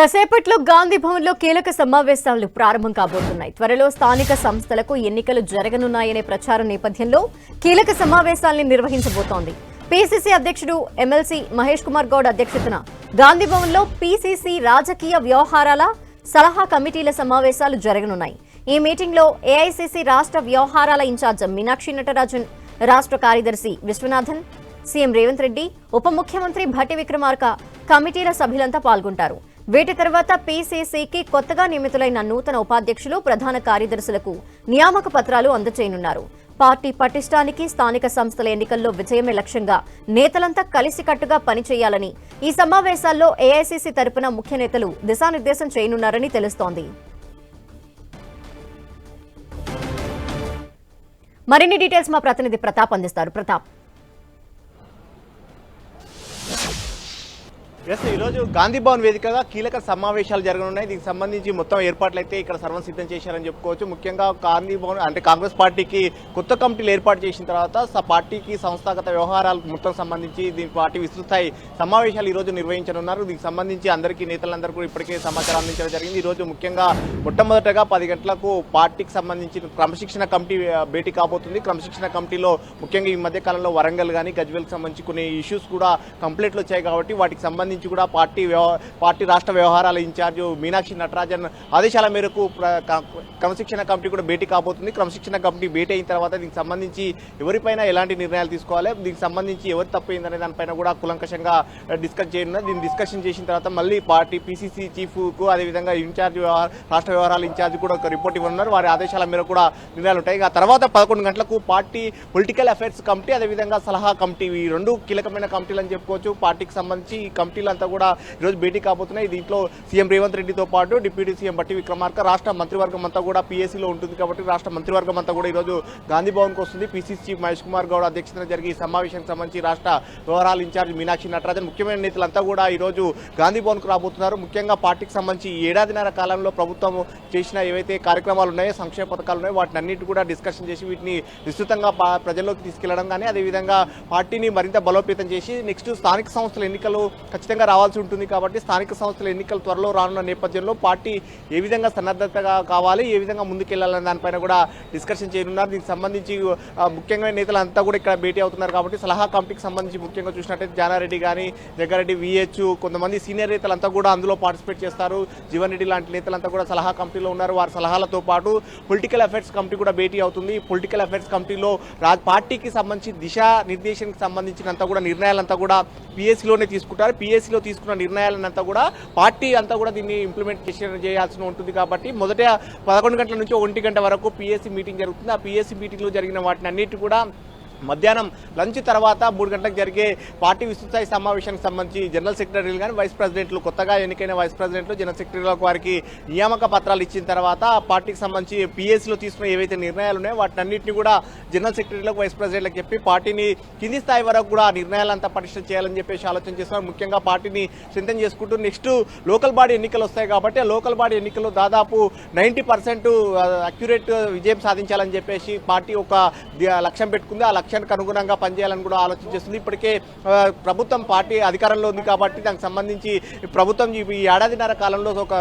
కాసేపట్లో గాంధీ భవన్లో కీలక సమావేశాలు ప్రారంభం కాబోతున్నాయి. త్వరలో స్థానిక సంస్థలకు ఎన్నికలు జరగనున్నాయనే ప్రచారం నేపథ్యంలో కీలక సమావేశాల్ని నిర్వహించబోతోంది. పీసీసీ అధ్యక్షుడు ఎమ్మెల్సీ మహేష్ కుమార్ గౌడ్ అధ్యక్షతన గాంధీ భవన్లో పీసీసీ రాజకీయ వ్యవహారాల సలహా కమిటీల సమావేశాలు జరగనున్నాయి. ఈ మీటింగ్లో ఏఐసీసీ రాష్ట్ర వ్యవహారాల ఇన్ఛార్జ్ మీనాక్షి నటరాజన్ రాష్ట్ర కార్యదర్శి విశ్వనాథన్ సీఎం రేవంత్ రెడ్డి ఉప ముఖ్యమంత్రి భట్టి విక్రమార్క కమిటీల సభ్యులంతా పాల్గొంటారు. వీటి తర్వాత పీసీసీకి కొత్తగా నియమితులైన నూతన ఉపాధ్యక్షులు ప్రధాన కార్యదర్శులకు నియామక పత్రాలు అందజేయనున్నారు. పార్టీ పటిష్టానికి స్థానిక సంస్థల ఎన్నికల్లో విజయమే లక్ష్యంగా నేతలంతా కలిసికట్టుగా పనిచేయాలని ఈ సమావేశాల్లో ఏఐసీసీ తరపున ముఖ్య నేతలు దిశానిర్దేశం చేయనున్నారని తెలుస్తోంది. మరిన్ని డీటెయిల్స్ మా ప్రతినిధి ప్రతాప్ అందిస్తారు. ప్రతాప్. ఎస్ ఈరోజు గాంధీ భవన్ వేదికగా కీలక సమావేశాలు జరగనున్నాయి. దీనికి సంబంధించి మొత్తం ఏర్పాట్లు అయితే ఇక్కడ సర్వం సిద్ధం చేశారని చెప్పుకోవచ్చు. ముఖ్యంగా గాంధీ భవన్ అంటే కాంగ్రెస్ పార్టీకి కొత్త కమిటీలు ఏర్పాటు చేసిన తర్వాత పార్టీకి సంస్థాగత వ్యవహారాలకు మొత్తం సంబంధించి దీని పార్టీ విస్తృత సమావేశాలు ఈరోజు నిర్వహించనున్నారు. దీనికి సంబంధించి అందరికీ నేతలందరూ కూడా ఇప్పటికే సమాచారం అందించడం జరిగింది. ఈరోజు ముఖ్యంగా మొట్టమొదటగా పది గంటలకు పార్టీకి సంబంధించిన క్రమశిక్షణ కమిటీ భేటీ కాబోతుంది. క్రమశిక్షణ కమిటీలో ముఖ్యంగా ఈ మధ్య కాలంలో వరంగల్ కానీ గజ్వేల్కి సంబంధించి కొన్ని ఇష్యూస్ కూడా కంప్లైంట్లు వచ్చాయి కాబట్టి వాటికి సంబంధించి కూడా పార్టీ పార్టీ రాష్ట్ర వ్యవహారాల ఇన్ఛార్జ్ మీనాక్షి నటరాజన్ ఆదేశాల మేరకు క్రమశిక్షణ కమిటీ కూడా భేటీ కాబోతుంది. క్రమశిక్షణ కమిటీ భేటీ అయిన తర్వాత దీనికి సంబంధించి ఎవరిపైన ఎలాంటి నిర్ణయాలు తీసుకోవాలి? దీనికి సంబంధించి ఎవరు తప్పైందనే దానిపైన కూడా కులంకషంగా డిస్కస్ చేయనున్నారు దీన్ని డిస్కషన్ చేసిన తర్వాత మళ్ళీ పార్టీ పీసీసీ చీఫ్కు అదేవిధంగా ఇన్ఛార్జ్ వ్యవహార- రాష్ట్ర వ్యవహారాల ఇన్ఛార్జ్ కూడా ఒక రిపోర్ట్ ఇవ్వనున్నారు. వారి ఆదేశాల మేరకు కూడా నిర్ణయాలు ఉంటాయి. ఆ తర్వాత పదకొండు గంటలకు పార్టీ పొలిటికల్ అఫైర్స్ కమిటీ అదేవిధంగా సలహా కమిటీ ఈ రెండు కీలకమైన కమిటీలు అని చెప్పుకోవచ్చు. పార్టీకి సంబంధించి ఈ కమిటీలు అంతా కూడా ఈరోజు భేటీ కాబోతున్నాయి. దీంట్లో సీఎం రేవంత్ రెడ్డితో పాటు డిప్యూటీ సీఎం బట్టి విక్రమార్క రాష్ట్ర మంత్రివర్గం అంతా కూడా పీఎస్సీలో ఉంటుంది కాబట్టి రాష్ట్ర మంత్రివర్గం అంతా కూడా ఈరోజు గాంధీ భవన్కి వస్తుంది. పీసీసీ చీఫ్ మహేష్ కుమార్ గౌడ్ అధ్యక్షతన జరిగే ఈ సమావేశానికి సంబంధించి రాష్ట్ర వ్యవహారాల ఇన్ఛార్జ్ మీనాక్షి నటరాజన్ ముఖ్యమైన నేతలంతా కూడా ఈరోజు గాంధీ భవన్కు రాబోతున్నారు. ముఖ్యంగా పార్టీకి సంబంధించి ఏడాదిన్నర కాలంలో ప్రభుత్వం చేసిన ఏవైతే కార్యక్రమాలు ఉన్నాయో సంక్షేమ పథకాలు ఉన్నాయో వాటిని అన్నిటి కూడా డిస్కషన్ చేసి వీటిని విస్తృతంగా ప్రజల్లోకి తీసుకెళ్ళడం కానీ అదేవిధంగా పార్టీని మరింత బలోపేతం చేసి నెక్స్ట్ స్థానిక సంస్థల ఎన్నికలు ఖచ్చితంగా రావాల్సి ఉంటుంది కాబట్టి స్థానిక సంస్థల ఎన్నికలు త్వరలో రానున్న నేపథ్యంలో పార్టీ ఏ విధంగా సన్నద్ధతగా కావాలి ఏ విధంగా ముందుకెళ్ళాలనే దానిపైన కూడా డిస్కషన్ చేయనున్నారు. దీనికి సంబంధించి ముఖ్యంగా నేతలు అంతా కూడా ఇక్కడ భేటీ అవుతున్నారు కాబట్టి సలహా కమిటీకి సంబంధించి ముఖ్యంగా చూసినట్టయితే జానారెడ్డి కానీ జగ్గారెడ్డి విహెచ్ కొంతమంది సీనియర్ నేతలంతా కూడా అందులో పార్టిసిపేట్ చేస్తారు. జీవన్ రెడ్డి లాంటి నేతలంతా కూడా సలహా కమిటీలో ఉన్నారు. వారి సలహాలతో పాటు పొలిటికల్ అఫైర్స్ కమిటీ కూడా భేటీ అవుతుంది. పొలిటికల్ అఫైర్స్ కమిటీలో రా పార్టీకి సంబంధించి దిశా నిర్దేశానికి సంబంధించినంత కూడా నిర్ణయాలంతా కూడా పిఎస్సిలోనే తీసుకుంటారు. పిఎస్ పిఎస్సిలో తీసుకున్న నిర్ణయాలనంతా కూడా పార్టీ అంతా కూడా దీన్ని ఇంప్లిమెంట్ చేయాల్సి ఉంటుంది కాబట్టి మొదట పదకొండు గంటల నుంచి ఒంటి గంట వరకు పిఎస్సి మీటింగ్ జరుగుతుంది. ఆ పిఎస్సి మీటింగ్లో జరిగిన వాటిని అన్నిటి కూడా మధ్యాహ్నం లంచ్ తర్వాత మూడు గంటలకు జరిగే పార్టీ విస్తృత సమావేశానికి సంబంధించి జనరల్ సెక్రటరీలు కానీ వైస్ ప్రెసిడెంట్లు కొత్తగా ఎన్నికైన వైస్ ప్రెసిడెంట్లు జనరల్ సెక్రటరీలకు వారికి నియామక పత్రాలు ఇచ్చిన తర్వాత పార్టీకి సంబంధించి పిఎస్సీలో తీసుకున్న ఏవైతే నిర్ణయాలు ఉన్నాయో వాటిని అన్నింటినీ కూడా జనరల్ సెక్రటరీలకు వైస్ ప్రెసిడెంట్లకు చెప్పి పార్టీని కింది స్థాయి వరకు కూడా నిర్ణయాలంతా పటిష్టం చేయాలని చెప్పేసి ఆలోచన చేస్తున్నారు ముఖ్యంగా పార్టీని స్ట్రెంథన్ చేసుకుంటూ నెక్స్ట్ లోకల్ బాడీ ఎన్నికలు వస్తాయి కాబట్టి లోకల్ బాడీ ఎన్నికల్లో దాదాపు నైంటీ పర్సెంట్ అక్యురేట్ విజయం సాధించాలని చెప్పేసి పార్టీ ఒక లక్ష్యం పెట్టుకుంది. ఆ లక్ష్యానికి అనుగుణంగా పనిచేయాలని కూడా ఆలోచన చేస్తుంది. ఇప్పటికే ప్రభుత్వం పార్టీ అధికారంలో ఉంది కాబట్టి దానికి సంబంధించి ప్రభుత్వం ఈ ఏడాదిన్నర కాలంలో ఒక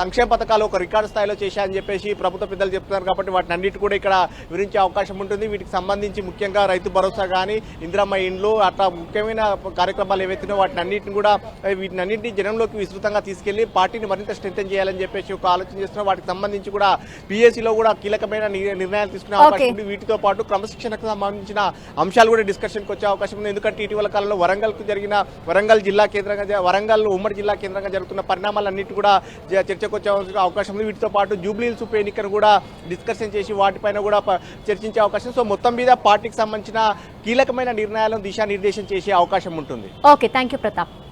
సంక్షేమ పథకాలు ఒక రికార్డు స్థాయిలో చేశాయని చెప్పేసి ప్రభుత్వ పెద్దలు చెప్తున్నారు కాబట్టి వాటిని అన్నిటి కూడా ఇక్కడ వివరించే అవకాశం ఉంటుంది. వీటికి సంబంధించి ముఖ్యంగా రైతు భరోసా కానీ ఇందిరమ్మ ఇండ్లు అట్లా ముఖ్యమైన కార్యక్రమాలు ఏవైతున్నాయో వాటిని అన్నింటిని కూడా వీటిని అన్నింటినీ జనంలోకి విస్తృతంగా తీసుకెళ్ళి పార్టీని మరింత స్ట్రెంథన్ చేయాలని చెప్పేసి ఒక ఆలోచన చేస్తున్నారు. వాటికి సంబంధించి కూడా పిఎస్సిలో కూడా కీలకమైన నిర్ణయాలు తీసుకునే అవకాశం. ఉంది. వీటితో పాటు క్రమశిక్షణకు సంబంధించిన అంశాలు కూడా డిస్కషన్కి వచ్చే అవకాశం ఉంది. ఎందుకంటే ఇటీవల కాలంలో వరంగల్కు జరిగిన వరంగల్ జిల్లా కేంద్రంగా జ- వరంగల్ ఉమ్మడి జిల్లా కేంద్రంగా జరుగుతున్న పరిణామాలన్నిటి కూడా చర్చకు వచ్చే అవకాశం ఉంది. వీటితో పాటు జూబ్లీహిల్స్ ఉప ఎన్నికను కూడా డిస్కషన్ చేసి వాటిపైన కూడా చర్చించే అవకాశం. సో మొత్తం మీద పార్టీకి సంబంధించిన కీలకమైన నిర్ణయాలను దిశానిర్దేశం చేసే అవకాశం ఉంటుంది. Okay thank you Pratap